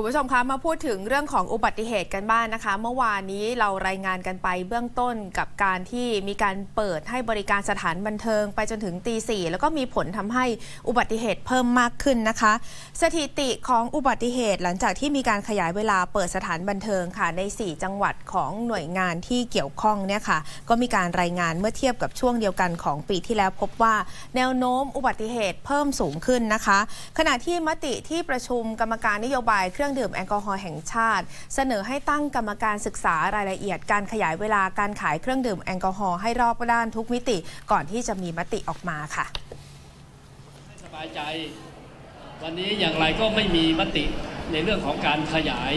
คุณผู้ชมคะมาพูดถึงเรื่องของอุบัติเหตุกันบ้างนนะคะ เมื่อวานนี้เรารายงานกันไปเบื้องต้นกับการที่มีการเปิดให้บริการสถานบันเทิงไปจนถึงตีสี่แล้วก็มีผลทำให้อุบัติเหตุเพิ่มมากขึ้นนะคะ สถิติของอุบัติเหตุหลังจากที่มีการขยายเวลาเปิดสถานบันเทิงค่ะใน 4 จังหวัดของหน่วยงานที่เกี่ยวข้องเนี่ยค่ะก็มีการรายงานเมื่อเทียบกับช่วงเดียวกันของปีที่แล้วพบว่า แนวโน้มอุบัติเหตุเพิ่มสูงขึ้นนะคะ ขณะที่มติที่ประชุมกรรมการนโยบายเครื่องื่องดื่มแอลกอฮอล์แห่งชาติ เสนอให้ตั้งกรรมการศึกษารายละเอียด การขยายเวลาการขายเครื่องดื่มแอลกอฮอล์ให้รอบด้านทุกมิติ ก่อนที่จะมีมติออกมาค่ะสบายใจ วันนี้อย่างไรก็ไม่มีมติในเรื่องของการขยาย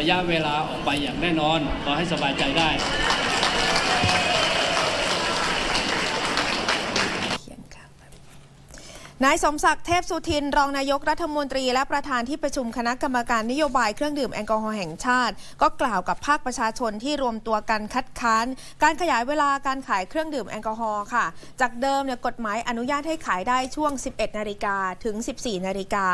ระยะเวลาออกไปอย่างแน่นอนขอให้สบายใจได้ นายสมศักดิ์เทพสุทิน รองนายกรัฐมนตรี และประธานที่ประชุมคณะกรรมการนโยบายเครื่องดื่มแอลกอฮอล์แห่งชาติ ก็กล่าวกับภาคประชาชนที่รวมตัวกันคัดค้าน การขยายเวลาการขายเครื่องดื่มแอลกอฮอล์ค่ะ จากเดิมเนี่ยกฎหมายอนุญาตให้ขายได้ช่วง 11 นาฬิกาถึง 14 นาฬิกา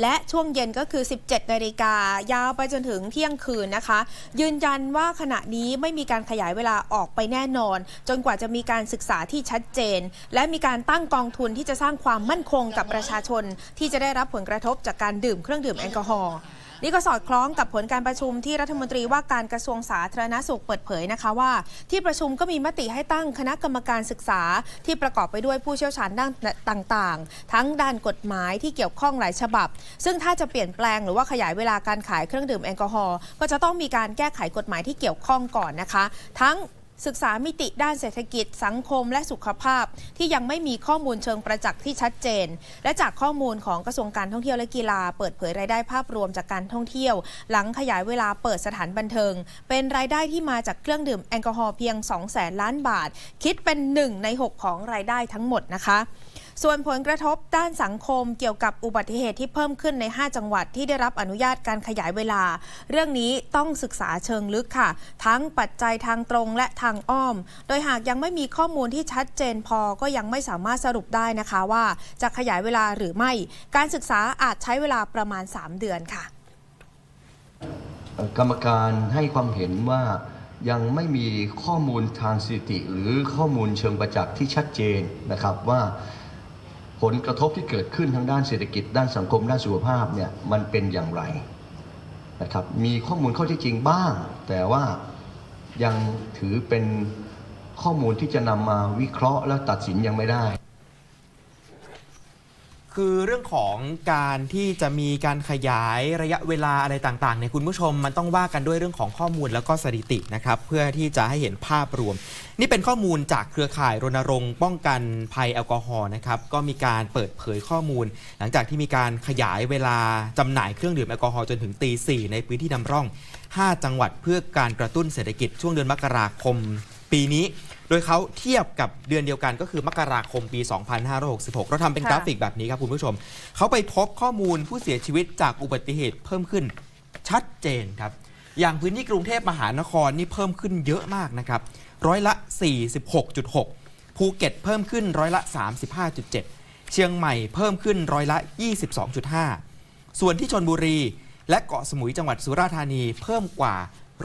และช่วงเย็นก็คือ 17 นาฬิกายาวไปจนถึงเที่ยงคืนนะคะ ยืนยันว่าขณะนี้ไม่มีการขยายเวลาออกไปแน่นอน จนกว่าจะมีการศึกษาที่ชัดเจน และมีการตั้งกองทุนที่จะสร้างความมั่นคงกับประชาชนที่จะได้รับผลกระทบจากการดื่มเครื่องดื่มแอลกอฮอล์นี่ก็สอดคล้องกับผลการประชุมที่รัฐมนตรีว่าการกระทรวงสาธารณสุขเปิดเผยนะคะว่า ที่ประชุมก็มีมติให้ตั้งคณะกรรมการศึกษา ที่ประกอบไปด้วยผู้เชี่ยวชาญด้านต่างๆ ทั้งด้านกฎหมายที่เกี่ยวข้องหลายฉบับ ซึ่งถ้าจะเปลี่ยนแปลงหรือว่าขยายเวลาการขายเครื่องดื่มแอลกอฮอล์ก็จะต้องมีการแก้ไขกฎหมายที่เกี่ยวข้องก่อนนะคะ ทั้ง ศึกษามิติด้านเศรษฐกิจ สังคมและสุขภาพ ที่ยังไม่มีข้อมูลเชิงประจักษ์ที่ชัดเจน และจากข้อมูลของกระทรวงการท่องเที่ยวและกีฬา เปิดเผยรายได้ภาพรวมจากการท่องเที่ยว หลังขยายเวลาเปิดสถานบันเทิง เป็นรายได้ที่มาจากเครื่องดื่มแอลกอฮอล์เพียง2แสนล้านบาท คิดเป็น 1 ใน 6 ของรายได้ทั้งหมดนะคะ ส่วนผลกระทบด้านสังคมเกี่ยวกับอุบัติเหตุที่เพิ่มขึ้นใน 5 จังหวัดที่ได้รับอนุญาตการขยายเวลา เรื่องนี้ต้องศึกษาเชิงลึกค่ะ ทั้งปัจจัยทางตรงและทางอ้อม โดยหากยังไม่มีข้อมูลที่ชัดเจนพอก็ยังไม่สามารถสรุปได้นะคะว่าจะขยายเวลาหรือไม่ การศึกษาอาจใช้เวลาประมาณ 3 เดือนค่ะ กรรมการให้ความเห็นว่ายังไม่มีข้อมูลทางสถิติ หรือข้อมูลเชิงประจักษ์ที่ชัดเจนนะครับว่า ผลกระทบที่เกิดขึ้นทางด้านเศรษฐกิจ ด้านสังคม ด้านสุขภาพเนี่ยมันเป็นอย่างไรนะครับมีข้อมูลข้อเที่จริงบ้าง แต่ว่ายังถือเป็นข้อมูลที่จะนำมาวิเคราะห์และตัดสินยังไม่ได้ คือเรื่องของการที่จะมีการขยายระยะเวลาอะไรต่างๆเนี่ยคุณผู้ชมมันต้องว่ากันด้วยเรื่องของข้อมูลแล้วก็สถิตินะครับเพื่อที่จะให้เห็นภาพรวม นี่เป็นข้อมูลจากเครือข่ายรณรงค์ป้องกันภัยแอลกอฮอล์นะครับก็มีการเปิดเผยข้อมูล หลังจากที่มีการขยายเวลาจำหน่ายเครื่องดื่มแอลกอฮอล์จนถึงตีสี่ในพื้นที่นำร่อง 5 จังหวัดเพื่อการกระตุ้นเศรษฐกิจช่วงเดือนมกราคม ปีนี้ โดยเขาเทียบกับเดือนเดียวกันก็คือมกราคมปี 2566 เราทำเป็นกราฟิกแบบนี้ครับคุณผู้ชม เขาไปพบข้อมูลผู้เสียชีวิตจากอุบัติเหตุเพิ่มขึ้นชัดเจนครับ อย่างพื้นที่กรุงเทพมหานครนี่เพิ่มขึ้นเยอะมากนะครับ ร้อยละ 46.6 ภูเก็ตเพิ่มขึ้นร้อยละ 35.7 เชียงใหม่เพิ่มขึ้นร้อยละ 22.5 ส่วนที่ชนบุรี และเกาะสมุยจังหวัดสุราษฎร์ธานีเพิ่มกว่า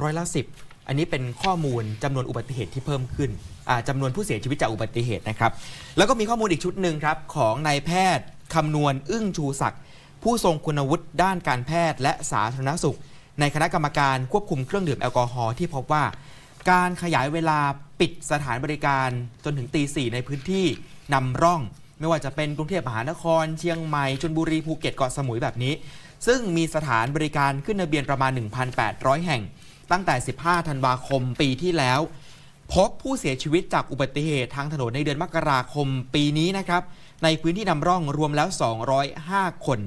ร้อยละ 10 อันนี้เป็นข้อมูลจำนวนอุบัติเหตุที่เพิ่มขึ้นอ่าจำนวนผู้เสียชีวิตจากอุบัติเหตุนะครับ แล้วก็มีข้อมูลอีกชุดหนึ่งครับ ของนายแพทย์คำนวณอึ้งชูศักดิ์ผู้ทรงคุณวุฒิด้านการแพทย์และสาธารณสุข ในคณะกรรมการควบคุมเครื่องดื่มแอลกอฮอล์ที่พบว่า การขยายเวลาปิดสถานบริการจนถึงตีสี่ในพื้นที่นำร่อง ไม่ว่าจะเป็นกรุงเทพมหานคร เชียงใหม่ชลบุรีภูเก็ตเกาะสมุยแบบนี้ ซึ่งมีสถานบริการขึ้นทะเบียนประมาณ 1,800 แห่ง ตั้งแต่ 15 ธันวาคมปีที่แล้ว พบผู้เสียชีวิตจากอุบัติเหตุทางถนนในเดือนมกราคมปีนี้นะครับ ในพื้นที่นำร่องรวมแล้ว 205 คน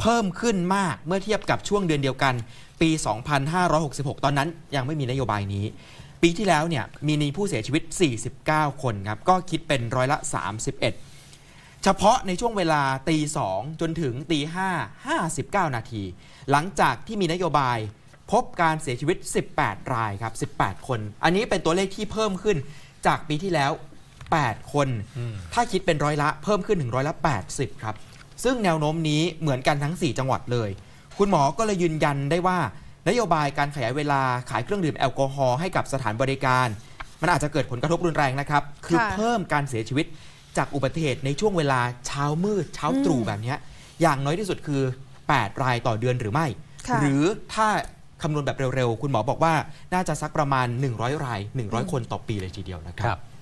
เพิ่มขึ้นมากเมื่อเทียบกับช่วงเดือนเดียวกัน ปี 2566 ตอนนั้นยังไม่มีนโยบายนี้ ปีที่แล้วเนี่ยมีมีผู้เสียชีวิต 49 คนครับก็คิดเป็นร้อยละ 31เฉพาะในช่วงเวลาตีสองจนถึงตีห้าห้าสิบเก้านาที หลังจากที่มีนโยบาย พบการเสียชีวิต 18 รายครับ 18 คน อันนี้เป็นตัวเลขที่เพิ่มขึ้นจากปีที่แล้ว 8 คน ถ้าคิดเป็นร้อยละเพิ่มขึ้นถึงร้อยละ 80 ครับ ซึ่งแนวโน้มนี้เหมือนกันทั้ง 4 จังหวัดเลย คุณหมอก็เลยยืนยันได้ว่า นโยบายการขยายเวลาขายเครื่องดื่มแอลกอฮอล์ให้กับสถานบริการ มันอาจจะเกิดผลกระทบรุนแรงนะครับ คือค่ะเพิ่มการเสียชีวิตจากอุบัติเหตุในช่วงเวลาเช้ามืดเช้าตรู่อืมแบบเนี้ยอย่างน้อยที่สุดคือ 8 รายต่อเดือนหรือไม่ค่ะหรือถ้า คำนวณแบบเร็วๆ คุณหมอบอกว่าน่าจะสักประมาณ 100 ราย 100 คนต่อปีเลยทีเดียวนะคครัรับบ